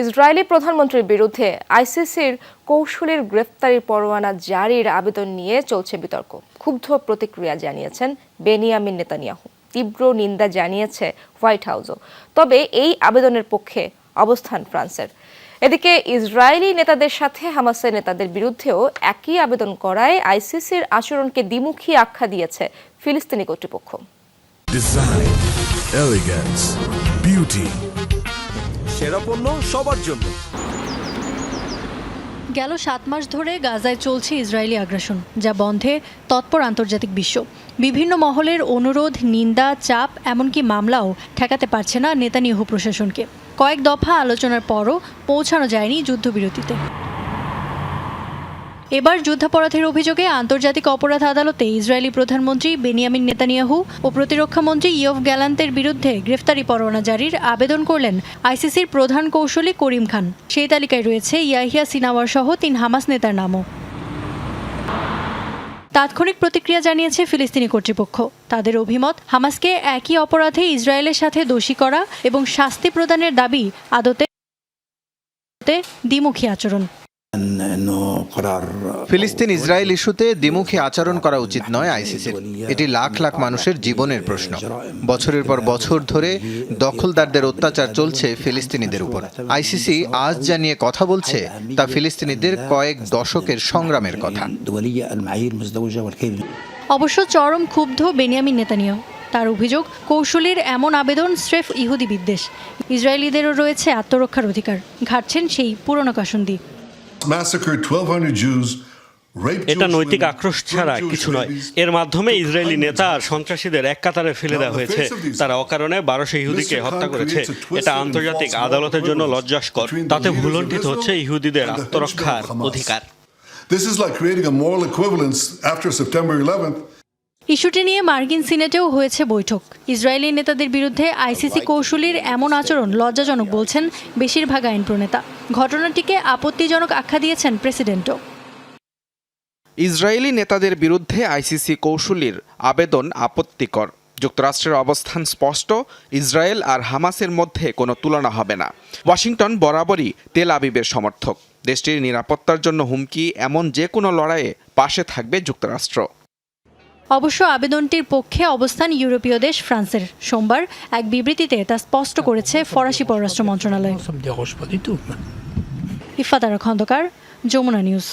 Israeli প্রধানমন্ত্রীর বিরুদ্ধে আইসিসির কৌশলীর গ্রেফতারির পরোয়ানা জারির আবেদন নিয়ে চলছে বিতর্ক। ক্ষুব্ধ প্রতিক্রিয়া জানিয়েছেন বেনিয়ামিন নেতানিয়াহু। তীব্র নিন্দা জানিয়েছে হোয়াইট হাউসও। তবে এই আবেদনের পক্ষে অবস্থান ফ্রান্সের। এদিকে ইসরায়েলি নেতাদের সাথে হামাসের নেতাদের বিরুদ্ধেও একই আবেদন করায় আইসিসির আচরণকে দ্বিমুখী আখ্যা দিয়েছে ফিলিস্তিনি কর্তৃপক্ষ। Design, elegance, beauty. সেরা পণ্য সবার জন্য। গেল সাত মাস ধরে গাজায় চলছে ইসরায়েলি আগ্রাসন, যা বন্ধে তৎপর আন্তর্জাতিক বিশ্ব। বিভিন্ন মহলের অনুরোধ, নিন্দা, চাপ, এমনকি মামলাও ঠেকাতে পারছে না নেতানিয়াহু প্রশাসনকে। কয়েক দফা আলোচনার পরও পৌঁছানো যায়নি যুদ্ধবিরতিতে। এবার যুদ্ধাপরাধের অভিযোগে আন্তর্জাতিক অপরাধ আদালতে ইসরায়েলি প্রধানমন্ত্রী বেনিয়ামিন নেতানিয়াহু ও প্রতিরক্ষামন্ত্রী ইয়ফ গ্যালান্তের বিরুদ্ধে গ্রেফতারি পরোয়ানা জারির আবেদন করলেন আইসিসির প্রধান কৌশলী করিম খান। সেই তালিকায় রয়েছে ইয়াহিয়া সিনাওয়ার সহ তিন হামাস নেতার নামও। তাৎক্ষণিক প্রতিক্রিয়া জানিয়েছে ফিলিস্তিনি কর্তৃপক্ষ। তাদের অভিমত, হামাসকে একই অপরাধে ইসরায়েলের সাথে দোষী করা এবং শাস্তি প্রদানের দাবি আদতে দ্বিমুখী আচরণ। ফিলিস্তিন ইসরায়েল ইস্যুতে দ্বিমুখী আচরণ করা উচিত নয় আইসিসির। এটি লাখ লাখ মানুষের জীবনের প্রশ্ন। বছরের পর বছর ধরে দখলদারদের অত্যাচার চলছে ফিলিস্তিনিদের উপর। আইসিসি আজ যা নিয়ে কথা বলছে তা ফিলিস্তিনিদের কয়েক দশকের সংগ্রামের কথা। অবশ্য চরম ক্ষুব্ধ বেনিয়ামিন নেতানিয়াহু। তার অভিযোগ কৌশলীর এমন আবেদন স্রেফ ইহুদি বিদ্বেষ। ইসরায়েলিদেরও রয়েছে আত্মরক্ষার অধিকার। ঘাটছেন সেই পুরনো কাসন্দি। এটা নৈতিক আক্রোশ ছাড়া কিছু নয়। এর মাধ্যমে ইসরায়েলি নেতা আর সন্ত্রাসীদের এক কাতারে ফেলে দেওয়া হয়েছে। তারা অকারণে বারোশো ইহুদিকে হত্যা করেছে। এটা আন্তর্জাতিক আদালতের জন্য লজ্জাস্কর। তাতে ভুলণ্ঠিত হচ্ছে ইহুদিদের আত্মরক্ষার অধিকার। This is like creating a moral equivalence after September 11th. ইস্যুটি নিয়ে মার্কিন সিনেটেও হয়েছে বৈঠক। ইসরায়েলি নেতাদের বিরুদ্ধে আইসিসি কৌশলীর এমন আচরণ লজ্জাজনক বলছেন বেশিরভাগ আইন প্রণেতা ঘটনাটিকে আপত্তিজনক আখ্যা দিয়েছেন প্রেসিডেন্টও। ইসরায়েলি নেতাদের বিরুদ্ধে আইসিসি কৌশলীর আবেদন আপত্তিকর। যুক্তরাষ্ট্রের অবস্থান স্পষ্ট ইসরায়েল আর হামাসের মধ্যে কোনো তুলনা হবে না। ওয়াশিংটন বরাবরই তেল আবিবের সমর্থক। দেশটির নিরাপত্তার জন্য হুমকি এমন যে কোনো লড়াইয়ে পাশে থাকবে যুক্তরাষ্ট্র। অবশ্য আবেদনটির পক্ষে অবস্থান ইউরোপীয় দেশ ফ্রান্সের। সোমবার এক বিবৃতিতে তা স্পষ্ট করেছে ফরাসি পররাষ্ট্র মন্ত্রণালয়। ইফাতারা খন্দকার যমুনা নিউজ।